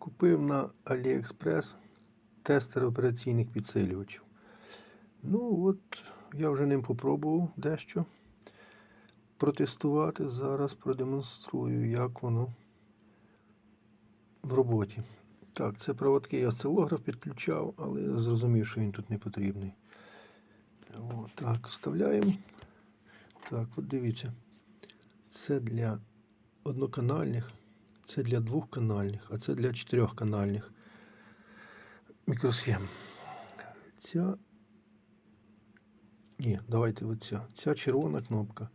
Купив на AliExpress тестер операційних підсилювачів. Ну от, я вже ним попробував дещо протестувати. Зараз продемонструю, як воно в роботі. Так, це проводкий осцилограф підключав, але зрозумів, що він тут не потрібний. От, так, вставляємо. Так, от дивіться. Це для одноканальних, це для двохканальних, а це для чотирьохканальних мікросхем. Ця. Ні, давайте оця. Ця червона кнопка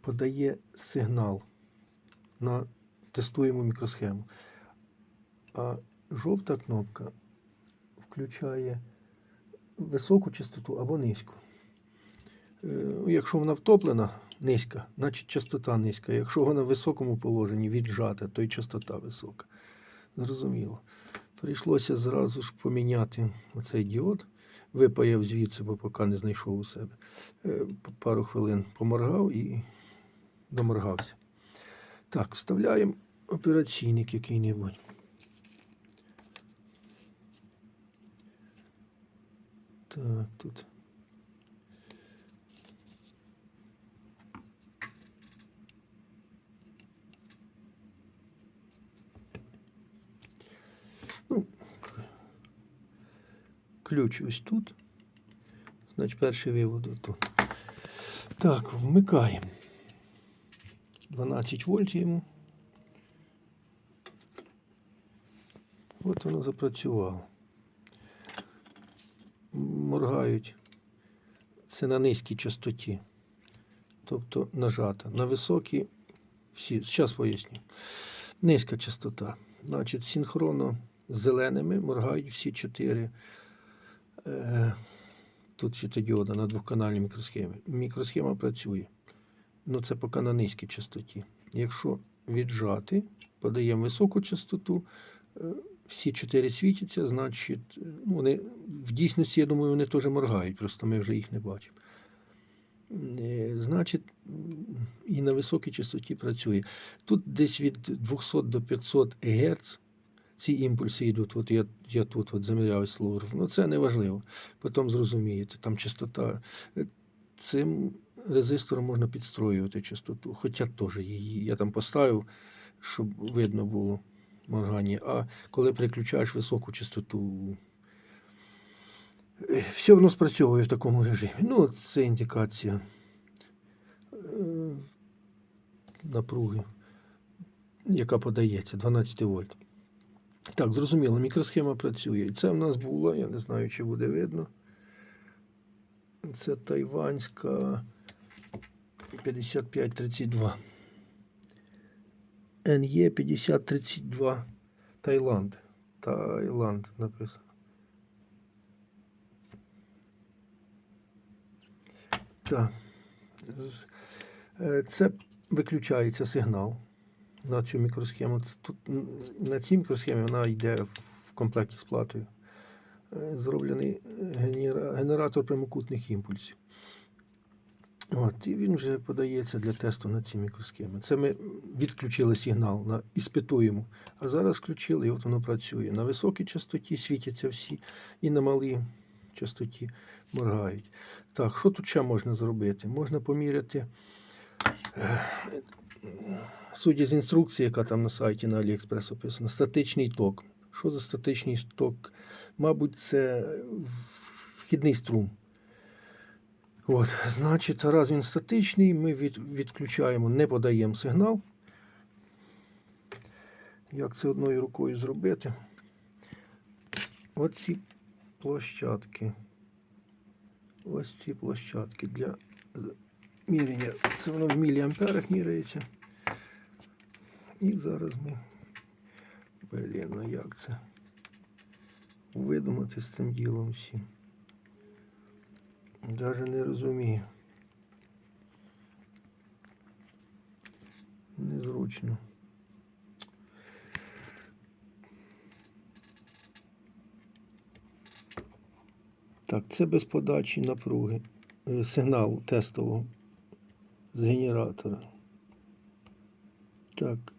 подає сигнал на тестуємо мікросхему. А жовта кнопка включає високу частоту або низьку. Е, Якщо вона втоплена, низька, значить частота низька. Якщо вона в високому положенні віджата, то й частота висока. Зрозуміло. Прийшлося зразу ж поміняти оцей діод. Випаяв звідси, бо поки не знайшов у себе. Е, Пару хвилин поморгав і доморгався. Так, вставляємо операційник який-небудь. Так, тут. Ну, к- ключ ось тут. Значить, перший вивод тут. Так, вмикаємо. 12 вольт йому. От воно запрацювало. Моргають. Це на низькій частоті. Тобто нажата. На високій всі. Зараз поясню. Низька частота. Значить, синхронно з зеленими моргають всі чотири. Е, тут світодіода на двохканальній мікросхемі. Мікросхема працює. Ну, це поки на низькій частоті. Якщо віджати, подаємо високу частоту, е, всі чотири світяться, значить, е, ну, вони в дійсності, я думаю, вони теж моргають, просто ми вже їх не бачимо. Значить, і на високій частоті працює. Тут десь від 200 до 500 Гц ці імпульси йдуть. От я, я тут от заміряю слограф. Ну, це не важливо. Потім зрозумієте, там частота. е, Цим резистором можна підстроювати частоту. Хоча теж її. Я там поставив, щоб видно було моргання. А коли переключаєш високу частоту, е, все воно спрацьовує в такому режимі. Ну, це індикація е, напруги, яка подається 12 вольт. Так, зрозуміло, мікросхема працює. І це в нас було, я не знаю, чи буде видно. Це тайванська 5532. NE 5032 Таїланд. Таїланд написано. Так. Е, Це виключається сигнал на цю мікросхему. Тут на цій мікросхемі вона йде в комплекті з платою. Е, Зроблений генератор прямокутних імпульсів. От, і він вже подається для тесту на ці мікросхеми. Це ми відключили сигнал, на, іспитуємо. А зараз включили, і от воно працює. На високій частоті світяться всі, і на малій частоті моргають. Так, що тут ще можна зробити? Можна поміряти, е, судя з інструкції, яка там на сайті на AliExpress описана, статичний ток. Що за статичний ток? Мабуть, це вхідний струм. От, значить, раз він статичний, ми від, відключаємо, не подаємо сигнал. Як це одною рукою зробити? Оці площадки. Ось ці площадки для міряння. Це воно в міліамперах міряється. І зараз ми. Блін, ну як це? Видумати з цим ділом всім. Даже не розумію. Незручно. Так, це без подачі напруги. е, Сигналу тестового з генератора. Так.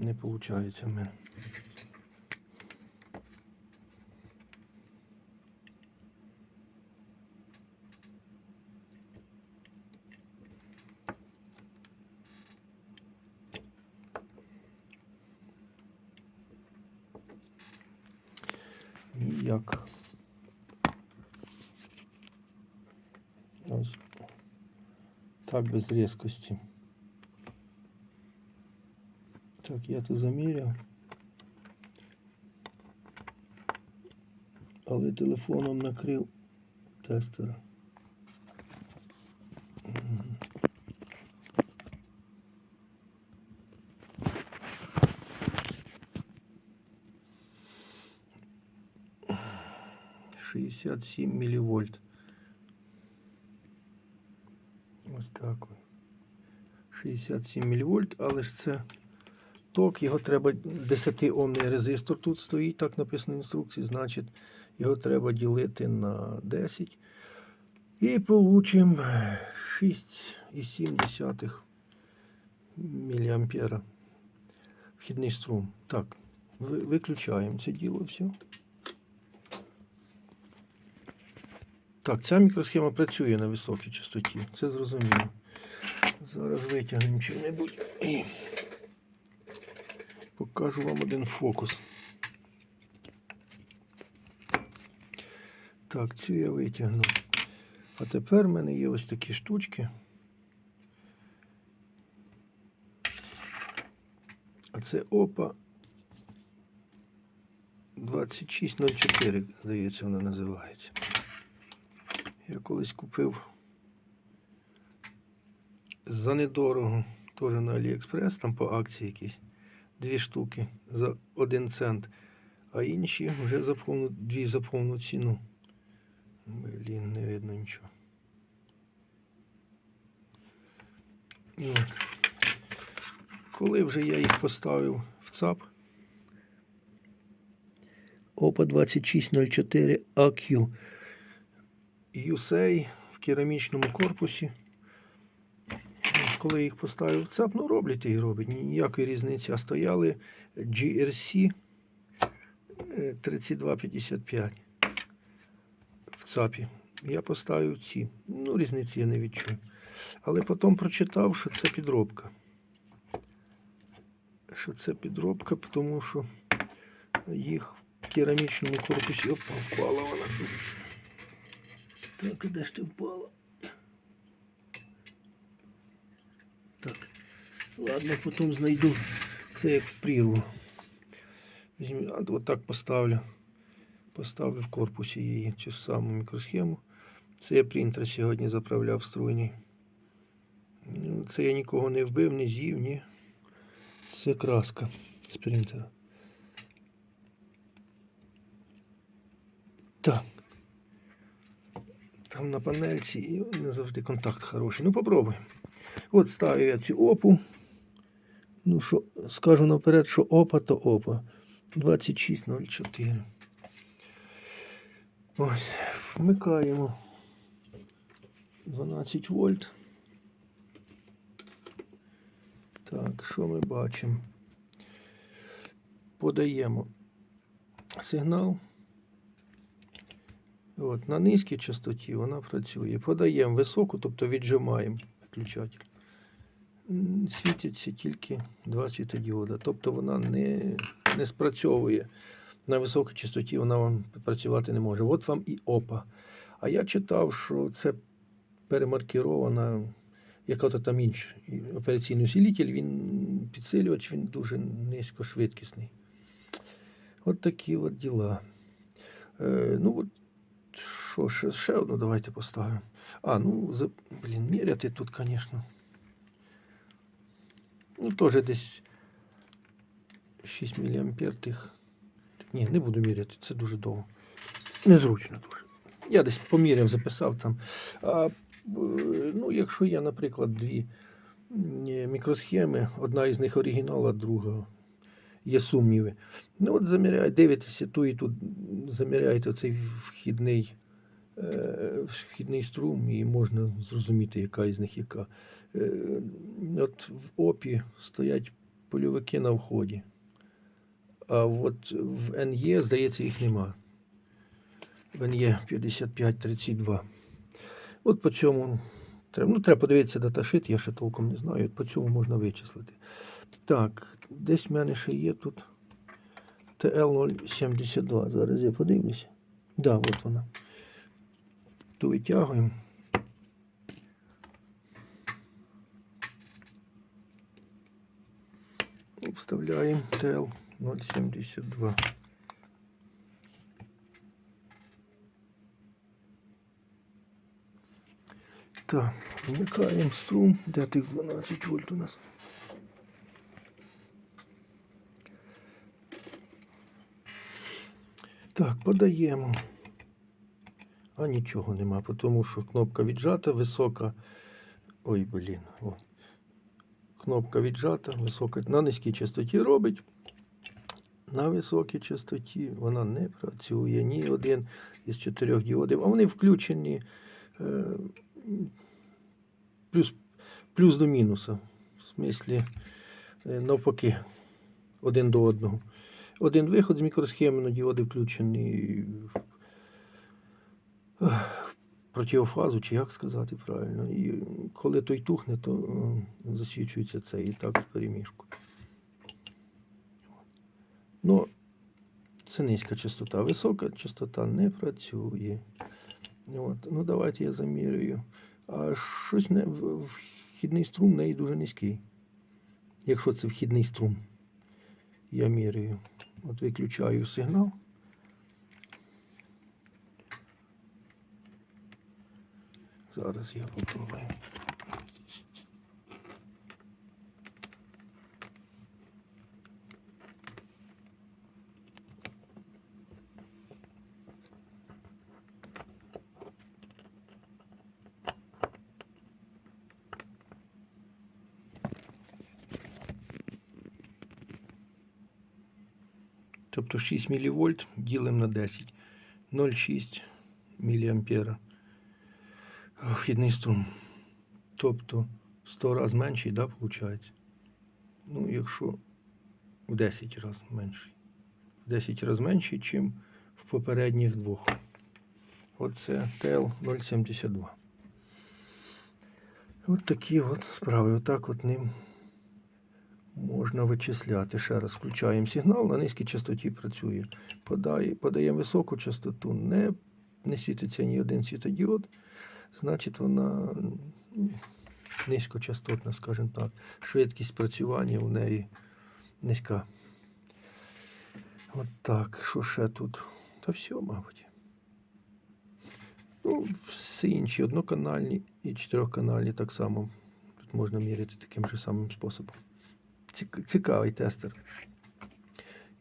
Не виходить в мене. Ніяк. Так, без різкості. Так, я це заміряв. Але телефоном накрив тестера. Шістдесят сім мілівольт. Ось так. от. 67 мВ, але ж це ток, його треба 10 омний резистор тут стоїть, так написано в інструкції, значить його треба ділити на 10. І получимо 6,7 мА вхідний струм. Так, виключаємо це діло все. Так, ця мікросхема працює на високій частоті, це зрозуміло. Зараз витягнемо чим-небудь і покажу вам один фокус. Так, цю я витягнув. А тепер в мене є ось такі штучки. А це ОПА 2604, здається, вона називається. Я колись купив за недорого, теж на Аліекспрес, там по акції якісь. Дві штуки за один цент, а інші вже за повну, дві за повну ціну. Блін, не видно нічого. От. Коли вже я їх поставив в ЦАП, ОПА 2604 AQ USAY в керамічному корпусі. Коли їх поставив в ЦАП, ну роблять і роблять, ніякої різниці. А стояли GRC е, 3255 в ЦАПі. Я поставив ці. Ну, різниці я не відчув. Але потім прочитав, що це підробка. Що це підробка, тому що їх в керамічному корпусі опа, впала вона. Так, де ж ти впала? Ладно, потім знайду це як в прірву. От так поставлю. Поставлю в корпусі її цю саму мікросхему. Це я принтер сьогодні заправляв струйний. Ну, Це я нікого не вбив, не з'їв, ні. Це краска з принтера. Так. Там на панельці і не завжди контакт хороший. Ну, попробуємо. От ставлю я цю опу. Ну, що, скажу наперед, що опа, то опа. 2604. Ось, вмикаємо 12 вольт. Так, що ми бачимо? Подаємо сигнал. От, на низькій частоті вона працює. Подаємо високу, тобто віджимаємо виключатель. Світяться тільки два світодіода. Тобто вона не, не спрацьовує. На високій частоті вона вам працювати не може. От вам і ОПА. А я читав, що це перемаркірована яка-то там інша. Операційний усилитель, він підсилювач, він дуже низькошвидкісний. От такі от діла. Е, ну, от що, ще, ще одну давайте поставимо. А, ну, за, блін, міряти тут, звісно. Ну, теж десь 6 мА тих. Ні, не буду міряти, це дуже довго. Незручно дуже. Я десь поміряв, записав там. А, е, ну, якщо є, наприклад, дві е, мікросхеми, одна із них оригінал, а друга є сумніви. Ну, от заміряєте, дивитеся ту і тут, заміряєте цей вхідний, е, вхідний струм, і можна зрозуміти, яка із них яка. Е, от в ОПі стоять польовики на вході. А от в НЄ, здається, їх нема. В НЄ 5532. От по цьому треба, ну, треба подивитися даташит, я ще толком не знаю. От по цьому можна вичислити. Так, десь в мене ще є тут ТЛ-072. Зараз я подивлюся. Да, от вона. То витягуємо. І вставляємо ТЛ-072. Так, вмикаємо струм. Де тих 12 вольт у нас? Так, подаємо. А нічого нема, тому що кнопка віджата, висока. Ой, блін. О. Кнопка віджата, висока на низькій частоті робить. На високій частоті вона не працює ні один із чотирьох діодів, а вони включені е, плюс, плюс до мінуса. В смислі, е, навпаки, один до одного. Один виход з мікросхеми, но діоди включені противофазу, чи як сказати правильно. І коли той тухне, то е, засвічується це і так в переміжку. Ну, це низька частота. Висока частота не працює. От. Ну, давайте я замірюю. А щось не вхідний струм в неї дуже низький. Якщо це вхідний струм, я міряю. От виключаю сигнал. Зараз я попробую. Тобто 6 мВ ділимо на 10. 0,6 мА. Вхідний струм. Тобто 100 разів менший, да, виходить? Ну, якщо в 10 разів менший. В 10 разів менший, ніж в попередніх двох. Оце ТЛ 072. От такі от справи. Отак от ним можна вичисляти. Ще раз включаємо сигнал, на низькій частоті працює. Подає, подаємо високу частоту, не, не світиться ні один світодіод, значить вона низькочастотна, скажімо так. Швидкість працювання у неї низька. От так, що ще тут? Та все, мабуть. Ну, всі інші одноканальні і чотирьохканальні так само. Тут можна міряти таким же самим способом. Цікавий тестер.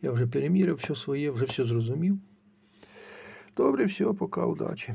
Я вже переміряв все своє, вже все зрозумів. Добре, все, пока, удачі.